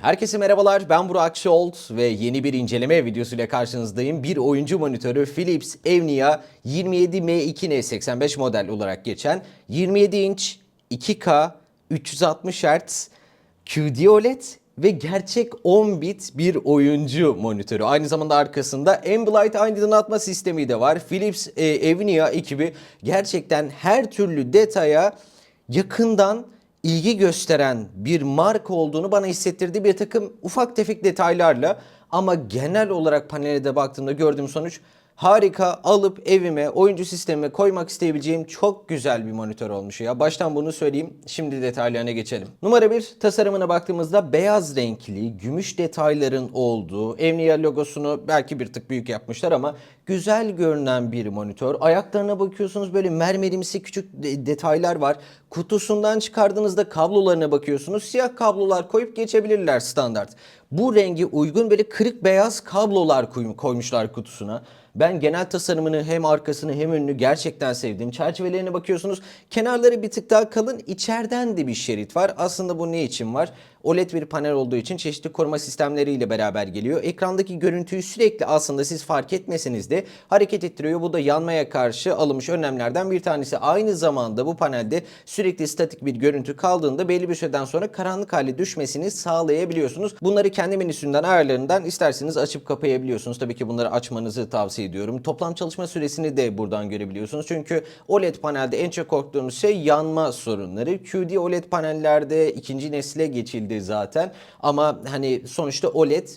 Herkese merhabalar ben Burak Şolt ve yeni bir inceleme videosuyla karşınızdayım. Bir oyuncu monitörü Philips Evnia 27M2N85 model olarak geçen 27 inç 2K 360 Hz QD OLED ve gerçek 10 bit bir oyuncu monitörü. Aynı zamanda arkasında Ambilight aydınlatma sistemi de var. Philips Evnia ekibi gerçekten her türlü detaya yakından ilgi gösteren bir marka olduğunu bana hissettirdi. Bir takım ufak tefek detaylarla ama genel olarak panele baktığımda gördüğüm sonuç harika alıp evime oyuncu sistemime koymak isteyebileceğim çok güzel bir monitör olmuş ya. Baştan bunu söyleyeyim. Şimdi detaylarına geçelim. Numara 1 tasarımına baktığımızda beyaz renkli, gümüş detayların olduğu, Evnia logosunu belki bir tık büyük yapmışlar ama güzel görünen bir monitör. Ayaklarına bakıyorsunuz böyle mermerimsi küçük de- detaylar var. Kutusundan çıkardığınızda kablolarına bakıyorsunuz. Siyah kablolar koyup geçebilirler standart. Bu rengi uygun böyle kırık beyaz kablolar koy- koymuşlar kutusuna. Ben genel tasarımını hem arkasını hem önünü gerçekten sevdim. Çerçevelerine bakıyorsunuz. Kenarları bir tık daha kalın. İçeriden de bir şerit var. Aslında bu ne için var? OLED bir panel olduğu için çeşitli koruma sistemleriyle beraber geliyor. Ekrandaki görüntüyü sürekli aslında siz fark etmeseniz de hareket ettiriyor. Bu da yanmaya karşı alınmış önlemlerden bir tanesi. Aynı zamanda bu panelde sürekli statik bir görüntü kaldığında belli bir süreden sonra karanlık hale düşmesini sağlayabiliyorsunuz. Bunları kendi menüsünden ayarlarından isterseniz açıp kapayabiliyorsunuz. Tabii ki bunları açmanızı tavsiye ediyorum. Toplam çalışma süresini de buradan görebiliyorsunuz. Çünkü OLED panelde en çok korktuğumuz şey yanma sorunları. QD OLED panellerde ikinci nesile geçildi zaten. Ama hani sonuçta OLED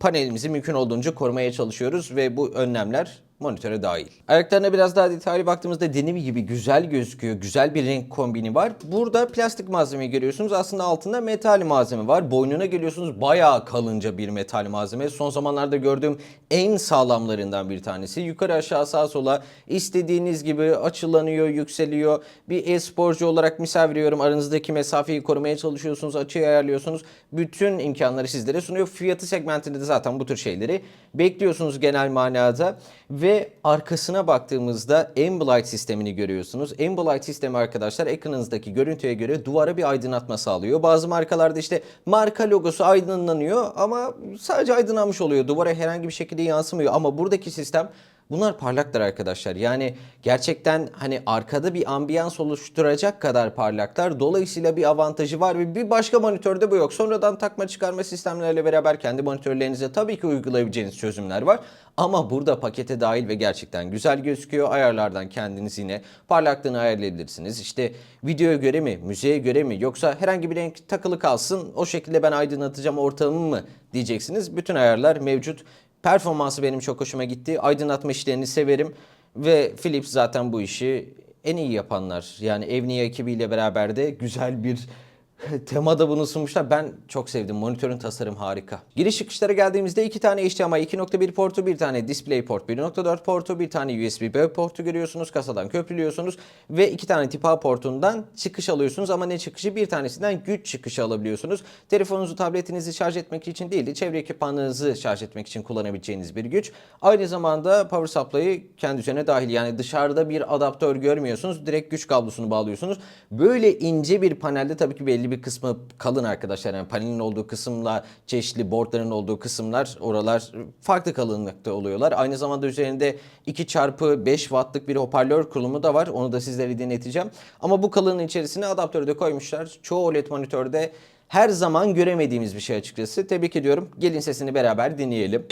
panelimizi mümkün olduğunca korumaya çalışıyoruz ve bu önlemler monitöre dahil. Ayaklarına biraz daha detaylı baktığımızda dediğim gibi güzel gözüküyor. Güzel bir renk kombini var. Burada plastik malzeme görüyorsunuz. Aslında altında metal malzeme var. Boynuna geliyorsunuz bayağı kalınca bir metal malzeme. Son zamanlarda gördüğüm en sağlamlarından bir tanesi. Yukarı aşağı sağa sola istediğiniz gibi açılanıyor, yükseliyor. Bir e-sporcu olarak misal veriyorum. Aranızdaki mesafeyi korumaya çalışıyorsunuz, açıyı ayarlıyorsunuz. Bütün imkanları sizlere sunuyor. Fiyatı segmentinde de zaten bu tür şeyleri bekliyorsunuz genel manada. Ve arkasına baktığımızda Ambilight sistemini görüyorsunuz. Ambilight sistemi arkadaşlar ekranınızdaki görüntüye göre duvara bir aydınlatma sağlıyor. Bazı markalarda işte marka logosu aydınlanıyor ama sadece aydınlanmış oluyor. Duvara herhangi bir şekilde yansımıyor. Ama buradaki sistem Bunlar parlaklar arkadaşlar. Yani gerçekten hani arkada bir ambiyans oluşturacak kadar parlaklar. Dolayısıyla bir avantajı var ve bir başka monitörde bu yok. Sonradan takma çıkarma sistemleriyle beraber kendi monitörlerinize tabii ki uygulayabileceğiniz çözümler var. Ama burada pakete dahil ve gerçekten güzel gözüküyor. Ayarlardan kendiniz yine parlaklığını ayarlayabilirsiniz. İşte videoya göre mi, müziğe göre mi yoksa herhangi bir renk takılı kalsın o şekilde ben aydınlatacağım ortamımı mı diyeceksiniz. Bütün ayarlar mevcut. Performansı benim çok hoşuma gitti. Aydınlatma işlerini severim ve Philips zaten bu işi en iyi yapanlar. Yani Evnia ekibiyle beraber de güzel bir temada bunu sunmuşlar. Ben çok sevdim. Monitörün tasarım harika. Giriş çıkışlara geldiğimizde iki tane HDMI 2.1 portu, bir tane DisplayPort 1.4 portu, bir tane USB-B portu görüyorsunuz. Kasadan köprülüyorsunuz ve iki tane tip A portundan çıkış alıyorsunuz ama ne çıkışı? Bir tanesinden güç çıkışı alabiliyorsunuz. Telefonunuzu, tabletinizi şarj etmek için değil de çevre ekipmanınızı şarj etmek için kullanabileceğiniz bir güç. Aynı zamanda power supply'ı kendi üzerine dahil. Yani dışarıda bir adaptör görmüyorsunuz. Direkt güç kablosunu bağlıyorsunuz. Böyle ince bir panelde tabii ki belli bir kısmı kalın arkadaşlar. Yani panelin olduğu kısımla çeşitli boardların olduğu kısımlar oralar farklı kalınlıkta oluyorlar. Aynı zamanda üzerinde 2 çarpı 5 wattlık bir hoparlör kurulumu da var. Onu da sizlere dinleteceğim. Ama bu kalının içerisine adaptörü de koymuşlar. Çoğu OLED monitörde her zaman göremediğimiz bir şey açıkçası. Tebrik ediyorum. Gelin sesini beraber dinleyelim.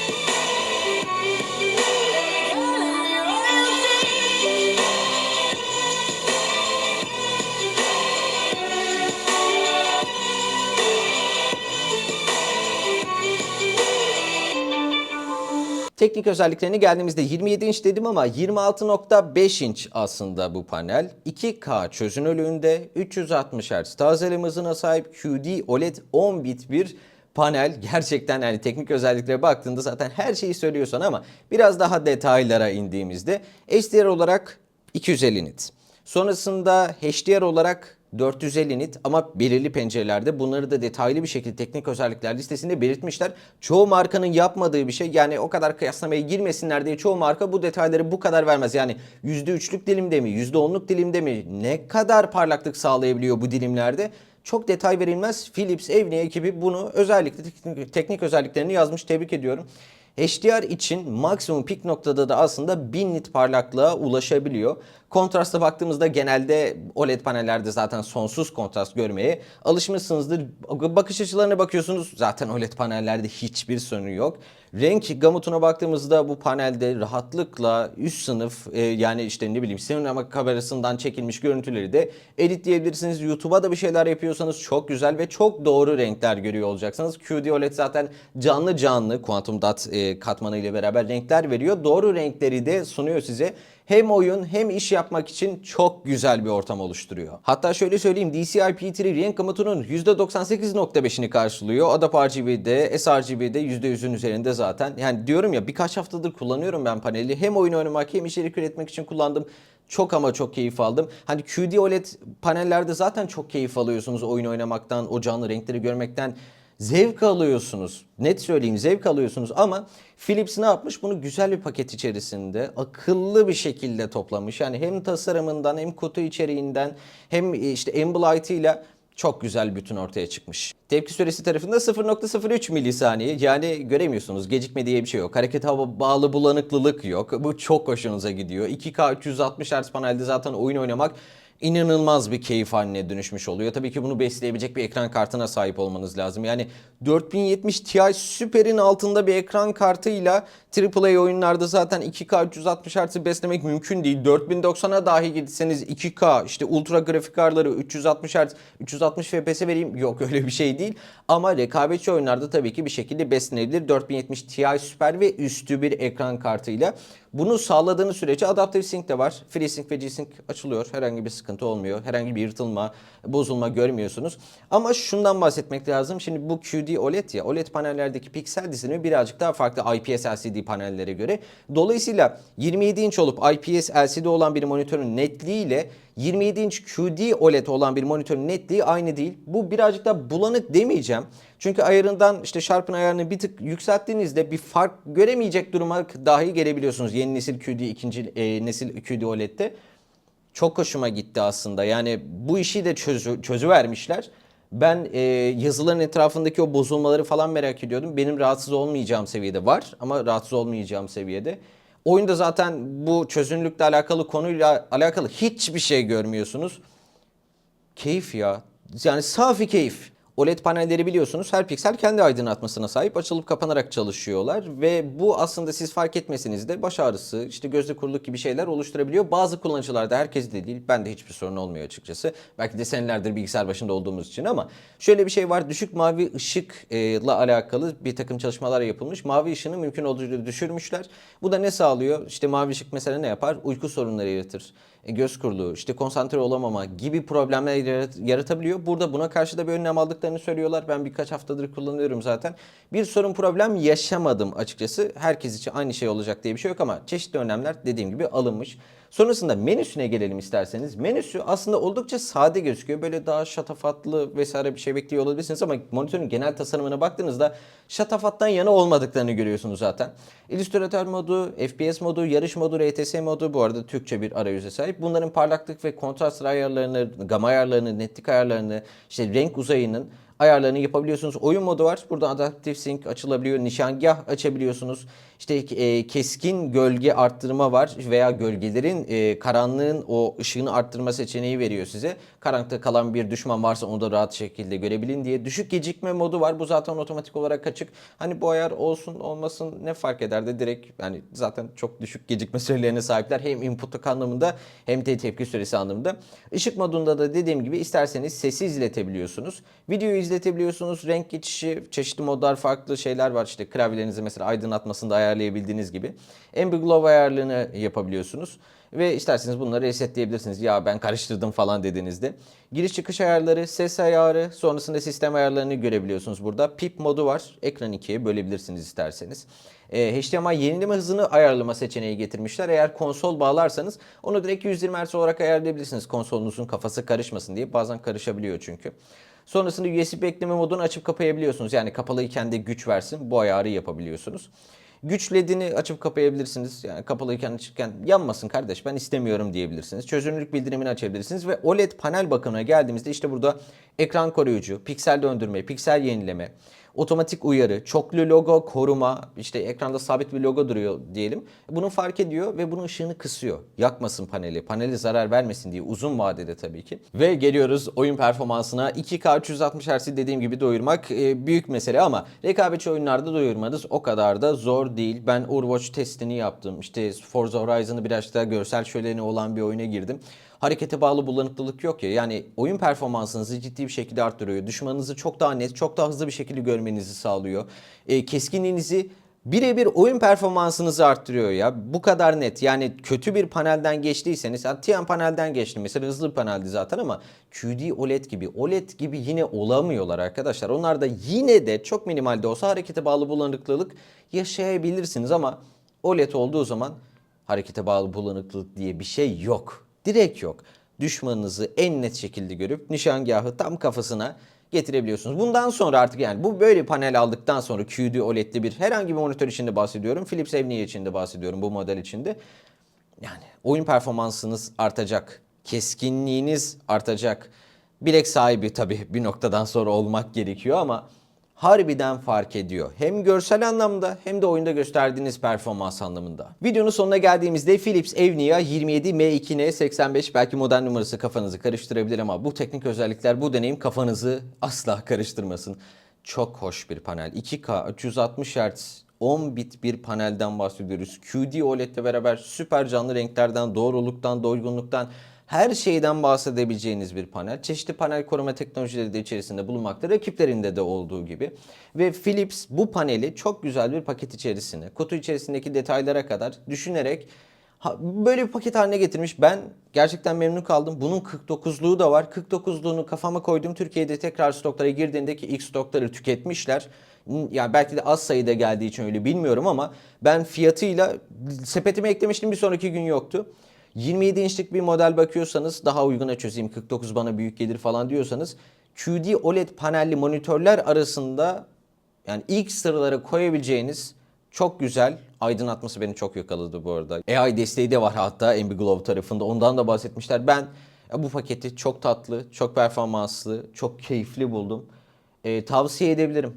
Teknik özelliklerine geldiğimizde 27 inç dedim ama 26.5 inç aslında bu panel. 2K çözünürlüğünde 360 Hz tazeleme hızına sahip QD OLED 10 bit bir panel. Gerçekten yani teknik özelliklere baktığında zaten her şeyi söylüyorsan ama biraz daha detaylara indiğimizde HDR olarak 250 nit. Sonrasında HDR olarak 450 nit ama belirli pencerelerde bunları da detaylı bir şekilde teknik özellikler listesinde belirtmişler. Çoğu markanın yapmadığı bir şey yani o kadar kıyaslamaya girmesinler diye çoğu marka bu detayları bu kadar vermez. Yani %3'lük dilimde mi %10'luk dilimde mi ne kadar parlaklık sağlayabiliyor bu dilimlerde çok detay verilmez. Philips Evnia ekibi bunu özellikle teknik, teknik özelliklerini yazmış. Tebrik ediyorum. HDR için maksimum pik noktada da aslında 1000 nit parlaklığa ulaşabiliyor. Kontrasta baktığımızda genelde OLED panellerde zaten sonsuz kontrast görmeye alışmışsınızdır. Bakış açılarına bakıyorsunuz zaten OLED panellerde hiçbir sorun yok. Renk gamutuna baktığımızda bu panelde rahatlıkla üst sınıf e, yani işte ne bileyim sinema kamerasından çekilmiş görüntüleri de editleyebilirsiniz. YouTube'a da bir şeyler yapıyorsanız çok güzel ve çok doğru renkler görüyor olacaksınız. QD OLED zaten canlı canlı Quantum Dot e, katmanı ile beraber renkler veriyor. Doğru renkleri de sunuyor size hem oyun hem iş yapmak için çok güzel bir ortam oluşturuyor. Hatta şöyle söyleyeyim DCI-P3 renk gamutunun %98.5'ini karşılıyor. ADAP RGB'de, sRGB'de %100'ün üzerinde zaten. Yani diyorum ya birkaç haftadır kullanıyorum ben paneli. Hem oyun oynamak hem içerik üretmek için kullandım. Çok ama çok keyif aldım. Hani QD OLED panellerde zaten çok keyif alıyorsunuz oyun oynamaktan, o canlı renkleri görmekten zevk alıyorsunuz. Net söyleyeyim zevk alıyorsunuz ama Philips ne yapmış? Bunu güzel bir paket içerisinde akıllı bir şekilde toplamış. Yani hem tasarımından hem kutu içeriğinden hem işte Ambilight ile çok güzel bütün ortaya çıkmış. Tepki süresi tarafında 0.03 milisaniye yani göremiyorsunuz gecikme diye bir şey yok. Hareket hava bağlı bulanıklılık yok. Bu çok hoşunuza gidiyor. 2K 360 Hz panelde zaten oyun oynamak inanılmaz bir keyif haline dönüşmüş oluyor. Tabii ki bunu besleyebilecek bir ekran kartına sahip olmanız lazım. Yani 4070 Ti Super'in altında bir ekran kartıyla AAA oyunlarda zaten 2K 360 Hz'i beslemek mümkün değil. 4090'a dahi gitseniz 2K işte ultra grafik kartları 360 Hz 360 FPS vereyim yok öyle bir şey değil. Ama rekabetçi oyunlarda tabii ki bir şekilde beslenebilir. 4070 Ti Super ve üstü bir ekran kartıyla. Bunu sağladığınız sürece Adaptive Sync de var. FreeSync ve G-Sync açılıyor. Herhangi bir sıkıntı olmuyor. Herhangi bir yırtılma, bozulma görmüyorsunuz. Ama şundan bahsetmek lazım. Şimdi bu QD OLED ya. OLED panellerdeki piksel dizilimi birazcık daha farklı IPS LCD panellere göre. Dolayısıyla 27 inç olup IPS LCD olan bir monitörün netliği ile 27 inç QD OLED olan bir monitörün netliği aynı değil. Bu birazcık da bulanık demeyeceğim. Çünkü ayarından işte Sharp'ın ayarını bir tık yükselttiğinizde bir fark göremeyecek duruma dahi gelebiliyorsunuz. Yeni nesil QD, ikinci e, nesil QD OLED'de. Çok hoşuma gitti aslında. Yani bu işi de çözü, çözüvermişler. Ben e, yazıların etrafındaki o bozulmaları falan merak ediyordum. Benim rahatsız olmayacağım seviyede var ama rahatsız olmayacağım seviyede. Oyunda zaten bu çözünürlükle alakalı konuyla alakalı hiçbir şey görmüyorsunuz. Keyif ya. Yani safi keyif. OLED panelleri biliyorsunuz her piksel kendi aydınlatmasına sahip açılıp kapanarak çalışıyorlar ve bu aslında siz fark etmeseniz de baş ağrısı, işte gözde kuruluk gibi şeyler oluşturabiliyor. Bazı kullanıcılarda herkes de değil, ben de hiçbir sorun olmuyor açıkçası. Belki de senelerdir bilgisayar başında olduğumuz için ama şöyle bir şey var. Düşük mavi ışıkla alakalı bir takım çalışmalar yapılmış. Mavi ışını mümkün olduğunca düşürmüşler. Bu da ne sağlıyor? İşte mavi ışık mesela ne yapar? Uyku sorunları yaratır göz kuruluğu, işte konsantre olamama gibi problemler yaratabiliyor. Burada buna karşı da bir önlem aldıklarını söylüyorlar. Ben birkaç haftadır kullanıyorum zaten. Bir sorun problem yaşamadım açıkçası. Herkes için aynı şey olacak diye bir şey yok ama çeşitli önlemler dediğim gibi alınmış. Sonrasında menüsüne gelelim isterseniz. Menüsü aslında oldukça sade gözüküyor. Böyle daha şatafatlı vesaire bir şey bekliyor olabilirsiniz ama monitörün genel tasarımına baktığınızda şatafattan yana olmadıklarını görüyorsunuz zaten. İllüstratör modu, FPS modu, yarış modu, RTS modu bu arada Türkçe bir arayüze sahip. Bunların parlaklık ve kontrast ayarlarını, gama ayarlarını, netlik ayarlarını, işte renk uzayının ayarlarını yapabiliyorsunuz. Oyun modu var. Burada Adaptive Sync açılabiliyor. Nişangah açabiliyorsunuz. İşte e, keskin gölge arttırma var veya gölgelerin e, karanlığın o ışığını arttırma seçeneği veriyor size. Karanlıkta kalan bir düşman varsa onu da rahat şekilde görebilin diye. Düşük gecikme modu var. Bu zaten otomatik olarak açık. Hani bu ayar olsun olmasın ne fark eder de direkt yani zaten çok düşük gecikme sürelerine sahipler. Hem input anlamında hem de tepki süresi anlamında. Işık modunda da dediğim gibi isterseniz sesi izletebiliyorsunuz. Videoyu izletebiliyorsunuz. Renk geçişi, çeşitli modlar, farklı şeyler var. İşte klavyelerinizi mesela aydınlatmasını da ayarlayabildiğiniz gibi. Amber Glow ayarlarını yapabiliyorsunuz. Ve isterseniz bunları resetleyebilirsiniz. Ya ben karıştırdım falan dediğinizde. Giriş çıkış ayarları, ses ayarı, sonrasında sistem ayarlarını görebiliyorsunuz burada. PIP modu var. Ekran ikiye bölebilirsiniz isterseniz. E, HDMI yenileme hızını ayarlama seçeneği getirmişler. Eğer konsol bağlarsanız onu direkt 120 Hz olarak ayarlayabilirsiniz. Konsolunuzun kafası karışmasın diye. Bazen karışabiliyor çünkü. Sonrasında USB ekleme modunu açıp kapayabiliyorsunuz. Yani kapalıyken de güç versin. Bu ayarı yapabiliyorsunuz. Güç ledini açıp kapayabilirsiniz. Yani kapalıyken açıkken yanmasın kardeş ben istemiyorum diyebilirsiniz. Çözünürlük bildirimini açabilirsiniz ve OLED panel bakımına geldiğimizde işte burada ekran koruyucu, piksel döndürme, piksel yenileme, otomatik uyarı, çoklu logo koruma, işte ekranda sabit bir logo duruyor diyelim. Bunu fark ediyor ve bunun ışığını kısıyor. Yakmasın paneli, paneli zarar vermesin diye uzun vadede tabii ki. Ve geliyoruz oyun performansına. 2K 360 Hz'i dediğim gibi doyurmak e, büyük mesele ama rekabetçi oyunlarda doyurmanız o kadar da zor değil. Ben Overwatch testini yaptım. İşte Forza Horizon'ı biraz daha görsel şöleni olan bir oyuna girdim harekete bağlı bulanıklılık yok ya. Yani oyun performansınızı ciddi bir şekilde arttırıyor. Düşmanınızı çok daha net, çok daha hızlı bir şekilde görmenizi sağlıyor. E, keskinliğinizi birebir oyun performansınızı arttırıyor ya. Bu kadar net. Yani kötü bir panelden geçtiyseniz, TN panelden geçtim mesela hızlı bir paneldi zaten ama QD OLED gibi, OLED gibi yine olamıyorlar arkadaşlar. Onlar da yine de çok minimalde olsa harekete bağlı bulanıklılık yaşayabilirsiniz ama OLED olduğu zaman harekete bağlı bulanıklık diye bir şey yok. Direkt yok. Düşmanınızı en net şekilde görüp nişangahı tam kafasına getirebiliyorsunuz. Bundan sonra artık yani bu böyle panel aldıktan sonra QD OLED'li bir herhangi bir monitör içinde bahsediyorum. Philips Evnia içinde bahsediyorum bu model içinde. Yani oyun performansınız artacak. Keskinliğiniz artacak. Bilek sahibi tabii bir noktadan sonra olmak gerekiyor ama harbiden fark ediyor. Hem görsel anlamda hem de oyunda gösterdiğiniz performans anlamında. Videonun sonuna geldiğimizde Philips Evnia 27 M2N 85 belki model numarası kafanızı karıştırabilir ama bu teknik özellikler bu deneyim kafanızı asla karıştırmasın. Çok hoş bir panel. 2K 360 Hz 10 bit bir panelden bahsediyoruz. QD OLED ile beraber süper canlı renklerden, doğruluktan, doygunluktan her şeyden bahsedebileceğiniz bir panel. Çeşitli panel koruma teknolojileri de içerisinde bulunmakta. Rakiplerinde de olduğu gibi. Ve Philips bu paneli çok güzel bir paket içerisine, kutu içerisindeki detaylara kadar düşünerek böyle bir paket haline getirmiş. Ben gerçekten memnun kaldım. Bunun 49'luğu da var. 49'luğunu kafama koydum. Türkiye'de tekrar stoklara girdiğindeki ilk stokları tüketmişler. Yani belki de az sayıda geldiği için öyle bilmiyorum ama ben fiyatıyla sepetime eklemiştim bir sonraki gün yoktu. 27 inçlik bir model bakıyorsanız daha uyguna çözeyim 49 bana büyük gelir falan diyorsanız QD OLED panelli monitörler arasında yani ilk sıralara koyabileceğiniz çok güzel aydınlatması beni çok yakaladı bu arada. AI desteği de var hatta Ambiglow tarafında ondan da bahsetmişler. Ben bu paketi çok tatlı, çok performanslı, çok keyifli buldum. Ee, tavsiye edebilirim.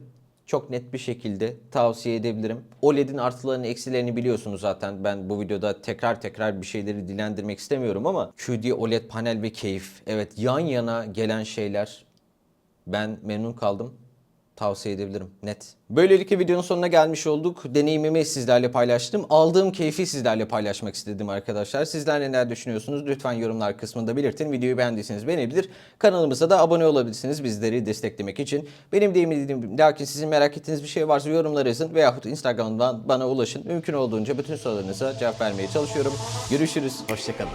Çok net bir şekilde tavsiye edebilirim. OLED'in artılarını eksilerini biliyorsunuz zaten. Ben bu videoda tekrar tekrar bir şeyleri dilendirmek istemiyorum ama QD OLED panel ve keyif. Evet yan yana gelen şeyler ben memnun kaldım. Tavsiye edebilirim net. Böylelikle videonun sonuna gelmiş olduk. Deneyimimi sizlerle paylaştım. Aldığım keyfi sizlerle paylaşmak istedim arkadaşlar. Sizler neler düşünüyorsunuz? Lütfen yorumlar kısmında belirtin. Videoyu beğendiyseniz beğenebilir. Kanalımıza da abone olabilirsiniz bizleri desteklemek için. Benim deyimlediğim lakin sizin merak ettiğiniz bir şey varsa yorumlara yazın veyahut Instagram'dan bana ulaşın. Mümkün olduğunca bütün sorularınıza cevap vermeye çalışıyorum. Görüşürüz. Hoşçakalın.